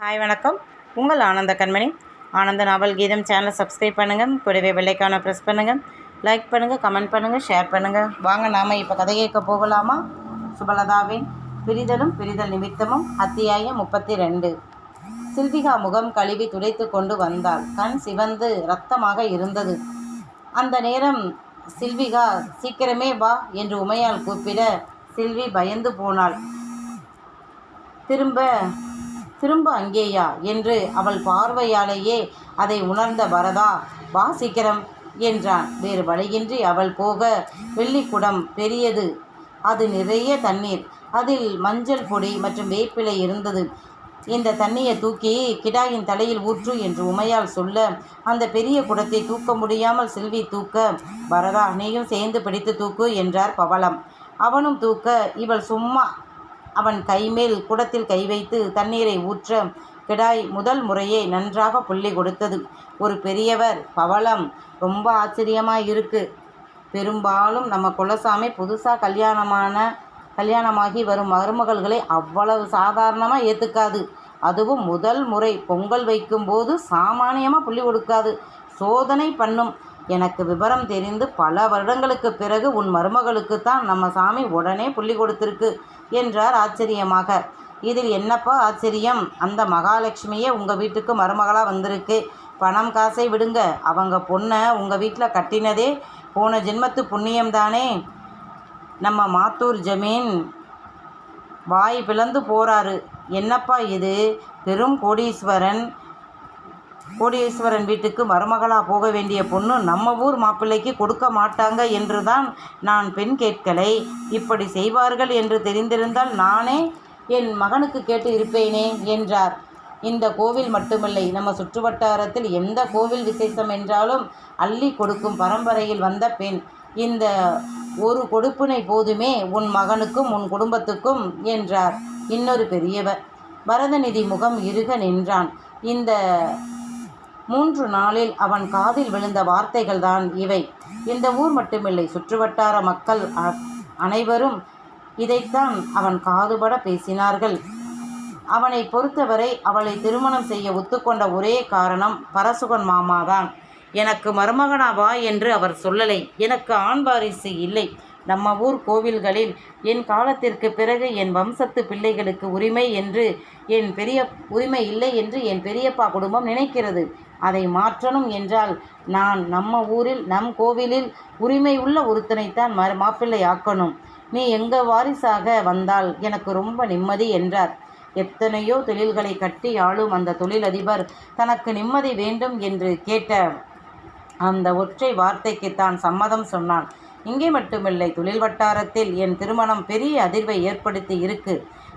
Hi வணக்கம். உங்கள் ஆனந்த கண்மணி. ஆனந்த நாவல் கீதம் சேனலை சப்ஸ்கிரைப் பண்ணுங்கள் கூடவே வெள்ளைக்கான ப்ரெஸ் பண்ணுங்கள் லைக் பண்ணுங்கள் கமெண்ட் பண்ணுங்கள் ஷேர் பண்ணுங்கள் வாங்க நாம் இப்போ கதை கேட்க போகலாமா? சுபலதாவின் பிரிதலும் பிரிதல் நிமித்தமும் அத்தியாயம் முப்பத்தி ரெண்டு சில்விகா முகம் கழுவி துடைத்து கொண்டு வந்தாள். கண் சிவந்து ரத்தமாக இருந்தது. அந்த நேரம் சில்விகா சீக்கிரமே வா என்று உமையால் கூப்பிட சில்வி பயந்து போனாள். திரும்ப திரும்ப அங்கேயா? என்று அவள் பார்வையாலேயே அதை உணர்ந்த வரதா வா சீக்கிரம் என்றான். வேறு வழியின்றி அவள் போக வெள்ளிக்குடம் பெரியது. அது நிறைய தண்ணீர். அதில் மஞ்சள் பொடி மற்றும் வேப்பிலை இருந்தது. இந்த தண்ணியை தூக்கி கிடாயின் தலையில் ஊற்று என்று உமையால் சொல்ல அந்த பெரிய குடத்தை தூக்க முடியாமல் செல்வி தூக்க பரதா நீயும் சேர்ந்து பிடித்து தூக்கு என்றார் பவளம். அவனும் தூக்க இவள் சும்மா அவன் கைமேல் குடத்தில் கை வைத்து தண்ணீரை ஊற்ற கிடாய் முதல் முறையே நன்றாக புள்ளி கொடுத்தது. ஒரு பெரியவர் பவளம் ரொம்ப ஆச்சரியமாக இருக்கு பெரும்பாலும் நம்ம குலசாமி புதுசாக கல்யாணமான கல்யாணமாகி வரும் மருமகள்களை அவ்வளவு சாதாரணமாக ஏற்றுக்காது அதுவும் முதல் முறை பொங்கல் வைக்கும்போது சாமானியமாக புள்ளி கொடுக்காது. சோதனை பண்ணும். எனக்கு விவரம் தெரிந்து பல வருடங்களுக்கு பிறகு உன் மருமகளுக்குத்தான் நம்ம சாமி உடனே புள்ளி கொடுத்துருக்கு என்றார் ஆச்சரியமாக. இதில் என்னப்பா ஆச்சரியம்? அந்த மகாலட்சுமியே உங்கள் வீட்டுக்கு மருமகளாக வந்திருக்கு. பணம் காசை விடுங்க. அவங்க பொண்ணை உங்கள் வீட்டில் கட்டினதே போன ஜென்மத்து புண்ணியம்தானே? நம்ம மாத்தூர் ஜமீன் வாய் பிளந்து போறாரு. என்னப்பா இது? பெரும் கோடீஸ்வரன். கோடீஸ்வரன் வீட்டுக்கு மருமகளாக போக வேண்டிய பொண்ணு நம்ம ஊர் மாப்பிள்ளைக்கு கொடுக்க மாட்டாங்க என்றுதான் நான் பெண் கேட்கலை. இப்படி செய்வார்கள் என்று தெரிந்திருந்தால் நானே என் மகனுக்கு கேட்டு இருப்பேனே என்றார். இந்த கோவில் மட்டுமில்லை நம்ம சுற்றுவட்டாரத்தில் எந்த கோவில் விசேஷம் என்றாலும் அள்ளி கொடுக்கும் பரம்பரையில் வந்த பெண். இந்த ஒரு கொடுப்பினை போதுமே உன் மகனுக்கும் உன் குடும்பத்துக்கும் என்றார். இன்னொரு பெரியவர். பரதநிதி முகம் இருக நின்றான். இந்த மூன்று நாளில் அவன் காதில் விழுந்த வார்த்தைகள்தான் இவை. இந்த ஊர் மட்டுமில்லை சுற்றுவட்டார மக்கள் அ- அனைவரும் இதைத்தான் அவன் காதுபட பேசினார்கள். அவனை பொறுத்தவரை அவளை திருமணம் செய்ய ஒத்துக்கொண்ட ஒரே காரணம் பரசுகன் மாமாதான். எனக்கு மருமகனாவா என்று அவர் சொல்லலை. எனக்கு ஆண் வாரிசு இல்லை. நம்ம ஊர் கோவில்களில் என் காலத்திற்கு பிறகு என் வம்சத்து பிள்ளைகளுக்கு உரிமை என்று என் பெரிய உரிமை இல்லை என்று என் பெரியப்பா குடும்பம் நினைக்கிறது. அதை மாற்றணும் என்றால் நான் நம்ம ஊரில் நம் கோவிலில் உரிமை உள்ள ஒருத்தனைத்தான் ம மாப்பிள்ளை ஆக்கணும் நீ எங்க வாரிசாக வந்தால் எனக்கு ரொம்ப நிம்மதி என்றார். எத்தனையோ தொழில்களை கட்டி ஆளும் அந்த தொழிலதிபர் தனக்கு நிம்மதி வேண்டும் என்று கேட்ட அந்த ஒற்றை வார்த்தைக்கு தான் சம்மதம் சொன்னான். இங்கே மட்டுமில்லை தொழில் வட்டாரத்தில் என் திருமணம் பெரிய அதிர்வை ஏற்படுத்தி இருக்கு.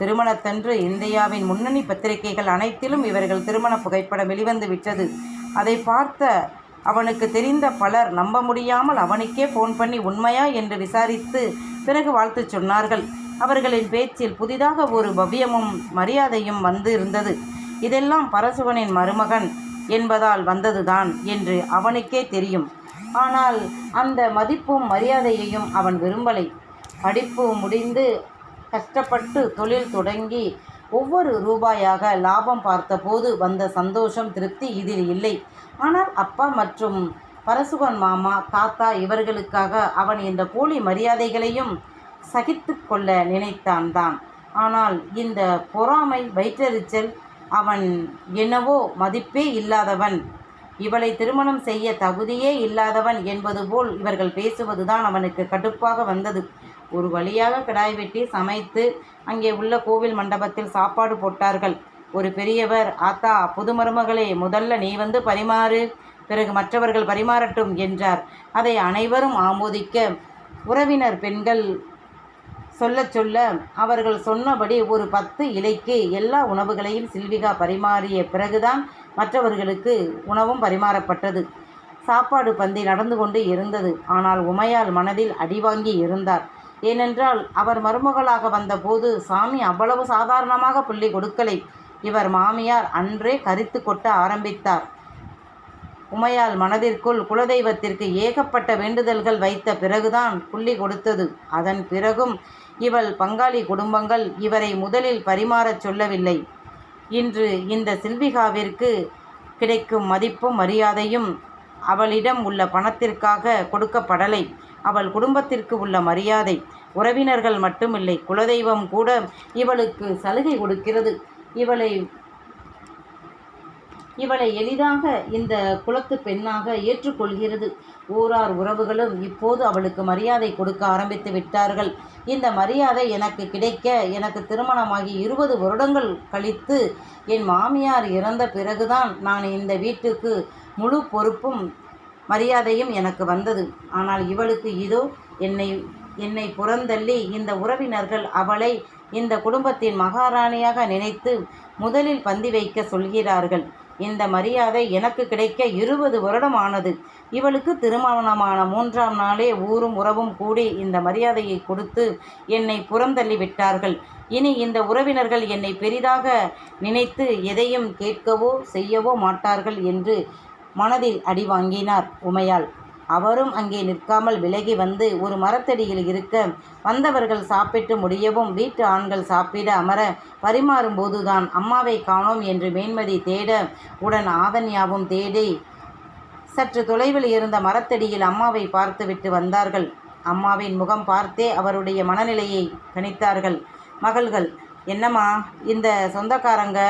திருமணத்தன்று இந்தியாவின் முன்னணி பத்திரிகைகள் அனைத்திலும் இவர்கள் திருமண புகைப்படம் வெளிவந்து விட்டது. அதை பார்த்த அவனுக்கு தெரிந்த பலர் நம்ப முடியாமல் அவனுக்கே ஃபோன் பண்ணி உண்மையா? என்று விசாரித்து பிறகு வாழ்த்து சொன்னார்கள். அவர்களின் பேச்சில் புதிதாக ஒரு பவ்யமும் மரியாதையும் வந்து இருந்தது. இதெல்லாம் பரசுவனின் மருமகன் என்பதால் வந்ததுதான் என்று அவனுக்கே தெரியும். ஆனால் அந்த மதிப்பும் மரியாதையையும் அவன் விரும்பலை. படிப்பு முடிந்து கஷ்டப்பட்டு தொழில் தொடங்கி ஒவ்வொரு ரூபாயாக லாபம் பார்த்தபோது வந்த சந்தோஷம் திருப்தி இதில் இல்லை. ஆனால் அப்பா மற்றும் பரசுகன் மாமா தாத்தா இவர்களுக்காக அவன் இந்த போலி மரியாதைகளையும் சகித்து கொள்ள நினைத்தான் தான். ஆனால் இந்த பொறாமை வயிற்றெரிச்சல் அவன் என்னவோ மதிப்பே இல்லாதவன். இவளை திருமணம் செய்ய தகுதியே இல்லாதவன் என்பது போல் இவர்கள் பேசுவதுதான் அவனுக்கு கடுப்பாக வந்தது. ஒரு வழியாக கிடாய் வெட்டி சமைத்து அங்கே உள்ள கோவில் மண்டபத்தில் சாப்பாடு போட்டார்கள். ஒரு பெரியவர் ஆத்தா புது மருமகளே முதல்ல நீ வந்து பரிமாறு. பிறகு மற்றவர்கள் பரிமாறட்டும் என்றார். அதை அனைவரும் ஆமோதிக்க உறவினர் பெண்கள் சொல்ல சொல்ல அவர்கள் சொன்னபடி ஒரு பத்து இலைக்கு எல்லா உணவுகளையும் சில்விகா பரிமாறிய பிறகுதான் மற்றவர்களுக்கு உணவும் பரிமாறப்பட்டது. சாப்பாடு பந்தி நடந்து கொண்டு இருந்தது. ஆனால் உமையால் மனதில் அடிவாங்கி இருந்தார். ஏனென்றால் அவர் மருமகளாக வந்தபோது சாமி அவ்வளவு சாதாரணமாக புள்ளி கொடுக்கலை. இவர் மாமியார் அன்றே கரித்து கொட்ட ஆரம்பித்தார். உமையால் மனதிற்குள் குலதெய்வத்திற்கு ஏகப்பட்ட வேண்டுதல்கள் வைத்த பிறகுதான் புள்ளி கொடுத்தது. அதன் பிறகும் இவள் பங்காளி குடும்பங்கள் இவரை முதலில் பரிமாறச் சொல்லவில்லை. இன்று இந்த சில்விகாவிற்கு கிடைக்கும் மதிப்பும் மரியாதையும் அவளிடம் உள்ள பணத்திற்காக கொடுக்கப்படலை. அவள் குடும்பத்திற்கு உள்ள மரியாதை. உறவினர்கள் மட்டுமில்லை குலதெய்வம் கூட இவளுக்கு சலுகை கொடுக்கிறது. இவளை இவளை எளிதாக இந்த குலத்து பெண்ணாக ஏற்றுக்கொள்கிறது. ஊரார் உறவுகளும் இப்போது அவளுக்கு மரியாதை கொடுக்க ஆரம்பித்து விட்டார்கள். இந்த மரியாதை எனக்கு கிடைக்க எனக்கு திருமணமாகி இருபது வருடங்கள் கழித்து என் மாமியார் இறந்த பிறகுதான் நான் இந்த வீட்டுக்கு முழு பொறுப்பும் மரியாதையும் எனக்கு வந்தது. ஆனால் இவளுக்கு இதோ என்னை என்னை புறந்தள்ளி இந்த உறவினர்கள் அவளை இந்த குடும்பத்தின் மகாராணியாக நினைத்து முதலில் பந்தி வைக்க சொல்கிறார்கள். இந்த மரியாதை எனக்கு கிடைக்க இருபது வருடம் ஆனது. இவளுக்கு திருமணமான மூன்றாம் நாளே ஊரும் உறவும் கூடி இந்த மரியாதையை கொடுத்து என்னை புறந்தள்ளி விட்டார்கள். இனி இந்த உறவினர்கள் என்னை பெரிதாக நினைத்து எதையும் கேட்கவோ செய்யவோ மாட்டார்கள் என்று மனதில் அடி வாங்கினார் உமையாள் அவரும் அங்கே நிற்காமல் விலகி வந்து ஒரு மரத்தடியில் இருக்க வந்தவர்கள் சாப்பிட்டு முடியவும் வீட்டு ஆண்கள் சாப்பிட அமர பரிமாறும்போதுதான் அம்மாவை காணோம் என்று மேன்மதி தேட உடன் ஆதன்யாவும் தேடி சற்று தொலைவில் இருந்த மரத்தடியில் அம்மாவை பார்த்துவிட்டு வந்தார்கள். அம்மாவின் முகம் பார்த்தே அவருடைய மனநிலையை கணித்தார்கள். மகள்கள் என்னம்மா இந்த சொந்தக்காரங்க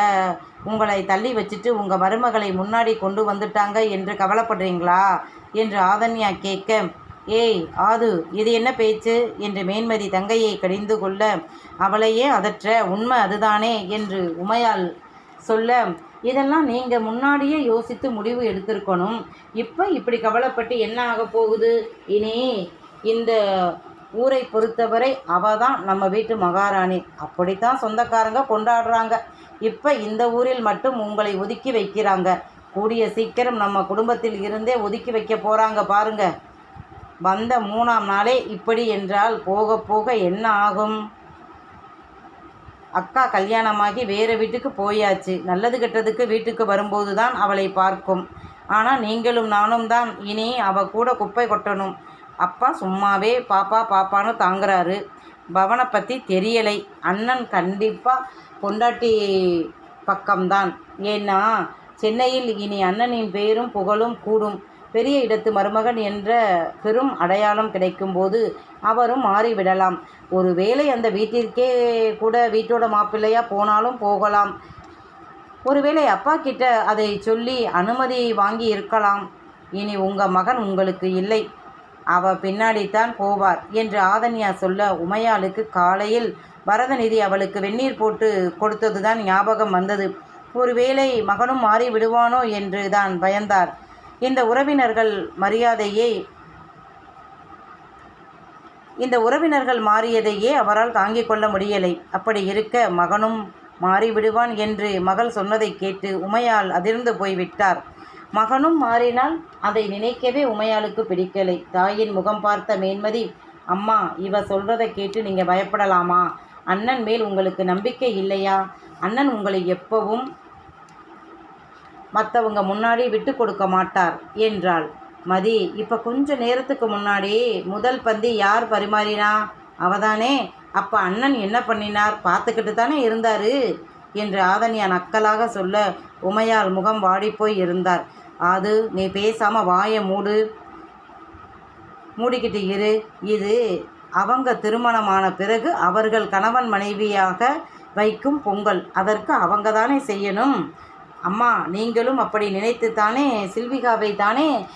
உங்களை தள்ளி வச்சுட்டு உங்கள் மருமகளை முன்னாடி கொண்டு வந்துட்டாங்க என்று கவலைப்படுறீங்களா? என்று ஆதன்யா கேட்க ஏய் ஆது இது என்ன பேச்சு? என்று மேன்மதி தங்கையை கடிந்து கொள்ள அவளையே அதற்ற உண்மை அதுதானே? என்று உமையால் சொல்ல இதெல்லாம் நீங்கள் முன்னாடியே யோசித்து முடிவு எடுத்திருக்கணும். இப்போ இப்படி கவலைப்பட்டு என்ன ஆக போகுது? இனி இந்த ஊரை பொறுத்தவரை அவ தான் நம்ம வீட்டு மகாராணி. அப்படித்தான் சொந்தக்காரங்க கொண்டாடுறாங்க. இப்போ இந்த ஊரில் மட்டும் உங்களை ஒதுக்கி வைக்கிறாங்க. கூடிய சீக்கிரம் நம்ம குடும்பத்தில் இருந்தே ஒதுக்கி வைக்க போகிறாங்க பாருங்க. வந்த மூணாம் நாளே இப்படி என்றால் போக போக என்ன ஆகும்? அக்கா கல்யாணமாகி வேறு வீட்டுக்கு போயாச்சு. நல்லது கெட்டதுக்கு வீட்டுக்கு வரும்போது தான் அவளை பார்க்கும். ஆனால் நீங்களும் நானும் தான் இனி அவ கூட குப்பை கொட்டணும். அப்பா சும்மாவே பாப்பா பாப்பான்னு தாங்குறாரு. பவனை பற்றி தெரியலை. அண்ணன் கண்டிப்பாக பொண்டாட்டி பக்கம்தான். ஏன்னா சென்னையில் இனி அண்ணனின் பெயரும் புகழும் கூடும். பெரிய இடத்து மருமகன் என்ற பெரும் அடையாளம் கிடைக்கும்போது அவரும் மாறிவிடலாம். ஒருவேளை அந்த வீட்டிற்கே கூட வீட்டோட மாப்பிள்ளையாக போனாலும் போகலாம். ஒருவேளை அப்பா கிட்ட அதை சொல்லி அனுமதி வாங்கி இருக்கலாம். இனி உங்கள் மகன் உங்களுக்கு இல்லை. அவ பின்னாடித்தான் போவார் என்று ஆதன்யா சொல்ல உமையாளுக்கு காலையில் பரதநிதி அவளுக்கு வெந்நீர் போட்டு கொடுத்ததுதான் ஞாபகம் வந்தது. ஒருவேளை மகனும் மாறி விடுவானோ என்று தான் பயந்தார். இந்த உறவினர்கள் மரியாதையை இந்த உறவினர்கள் மாறியதையே அவரால் தாங்கிக் கொள்ள முடியலை. அப்படி இருக்க மகனும் மாறிவிடுவான் என்று மகள் சொன்னதை கேட்டு உமையால் அதிர்ந்து போய்விட்டார். மகனும் மாறினால் அதை நினைக்கவே உமையாளுக்கு பிடிக்கலை. தாயின் முகம் பார்த்த மேன்மதி அம்மா இவ சொல்றதை கேட்டு நீங்கள் பயப்படலாமா? அண்ணன் மேல் உங்களுக்கு நம்பிக்கை இல்லையா? அண்ணன் உங்களை எப்பவும் மற்றவங்க முன்னாடி விட்டு கொடுக்க மாட்டார் என்றாள். மதி இப்போ கொஞ்ச நேரத்துக்கு முன்னாடி முதல் பந்தி யார் பரிமாறினா? அவதானே அப்போ அண்ணன் என்ன பண்ணினார்? பார்த்துக்கிட்டு தானே இருந்தார்? என்று ஆதனியான் அக்கலாக சொல்ல உமையால் முகம் வாடிப்போய் இருந்தார். அது நீ பேசாமல் வாயை மூடு. மூடிக்கிட்டு இரு. இது அவங்க திருமணமான பிறகு அவர்கள் கணவன் மனைவியாக வைக்கும் பொங்கல். அதற்கு அவங்க தானே செய்யணும். அம்மா நீங்களும் அப்படி நினைத்து தானே சில்விகாவை தானே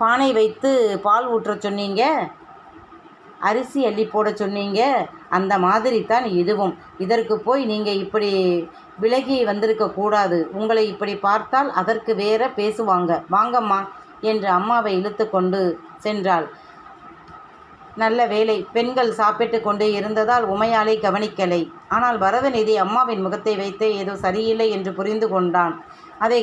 பானை வைத்து பால் ஊற்ற சொன்னீங்க? அரிசி அள்ளி போட சொன்னீங்க? அந்த மாதிரி தான் இதுவும். இதற்கு போய் நீங்கள் இப்படி விலகி வந்திருக்க கூடாது. உங்களை இப்படி பார்த்தால் அதற்கு வேற பேசுவாங்க. வாங்கம்மா என்று அம்மாவை இழுத்து கொண்டு சென்றாள். நல்ல வேலை பெண்கள் சாப்பிட்டு கொண்டு இருந்ததால் உமையாலே கவனிக்கலை. ஆனால் வரதநிதி அம்மாவின் முகத்தை வைத்து ஏதோ சரியில்லை என்று புரிந்து கொண்டான். அதை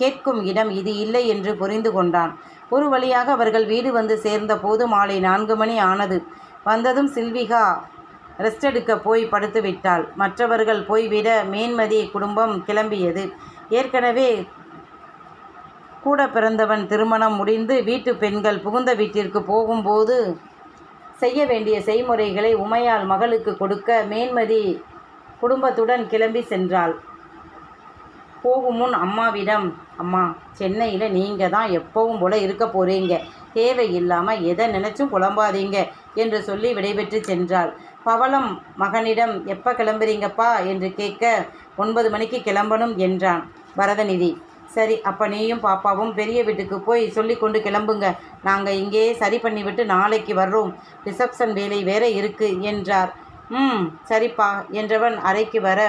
கேட்கும் இடம் இது இல்லை என்று புரிந்து கொண்டான். ஒரு வழியாக அவர்கள் வீடு வந்து சேர்ந்த போது மாலை நான்கு மணி ஆனது. வந்ததும் சில்விகா ரெஸ்ட் எடுக்க போய் படுத்து விட்டாள் மற்றவர்கள் போய்விட மேன்மதி குடும்பம் கிளம்பியது. ஏற்கனவே கூட பிறந்தவன் திருமணம் முடிந்து வீட்டு பெண்கள் புகுந்த வீட்டிற்கு போகும்போது செய்ய வேண்டிய செய்முறைகளை உமையால் மகளுக்கு கொடுக்க மேன்மதி குடும்பத்துடன் கிளம்பி சென்றாள். போகும் முன் அம்மாவிடம் அம்மா சென்னையில் நீங்கள் தான் எப்பவும் போல இருக்க போகிறீங்க தேவையில்லாமல் எதை நினச்சும் புலம்பாதீங்க என்று சொல்லி விடைபெற்று சென்றாள். பவளம் மகனிடம் எப்போ கிளம்புறீங்கப்பா? என்று கேட்க ஒன்பது மணிக்கு கிளம்பணும் என்றான் பரதநிதி. சரி அப்போ நீயும் பாப்பாவும் பெரிய வீட்டுக்கு போய் சொல்லி கொண்டு கிளம்புங்க. நாங்கள் இங்கேயே சரி பண்ணிவிட்டு நாளைக்கு வர்றோம். ரிசப்ஷன் வேலை வேற இருக்கு என்றார் ம் சரிப்பா என்றவன் அறைக்கு வர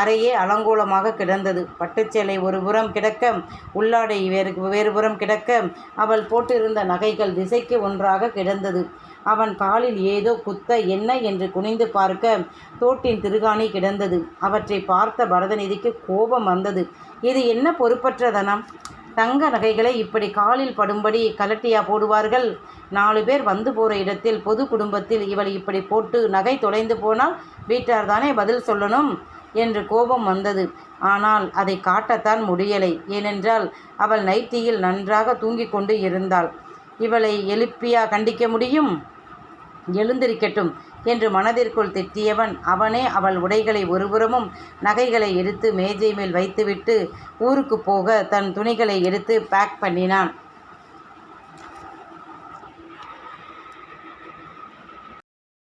அறையே அலங்கோலமாக கிடந்தது. பட்டுச்சேலை ஒரு புறம் கிடக்க உள்ளாடை வேறு வேறுபுறம் கிடக்க அவள் போட்டிருந்த நகைகள் திசைக்கு ஒன்றாக கிடந்தது. அவன் காலில் ஏதோ குத்த என்ன என்று குனிந்து பார்க்க தோட்டின் திருகாணி கிடந்தது. அவற்றை பார்த்த பரதநிதிக்கு கோபம் வந்தது. இது என்ன பொறுப்பற்றதனம் தங்க நகைகளை இப்படி காலில் படும்படி கலட்டியா போடுவார்கள். நாலு பேர் வந்து போகிற இடத்தில் பொது குடும்பத்தில் இவள் இப்படி போட்டு நகை தொலைந்து போனால் வீட்டார் தானே பதில் சொல்லணும் என்று கோபம் வந்தது. ஆனால் அதை காட்டத்தான் முடியலை. ஏனென்றால் அவள் நைட்டியில் நன்றாக தூங்கிக் கொண்டு இருந்தாள். இவளை எழுப்பியா கண்டிக்க முடியும்? எழுந்திருக்கட்டும். என்று மனதிற்குள் திட்டியவன் அவனே அவள் உடைகளை ஒருபுறமும் நகைகளை எடுத்து மேஜை மேல் வைத்துவிட்டு ஊருக்கு போக தன் துணிகளை எடுத்து பேக் பண்ணினான்.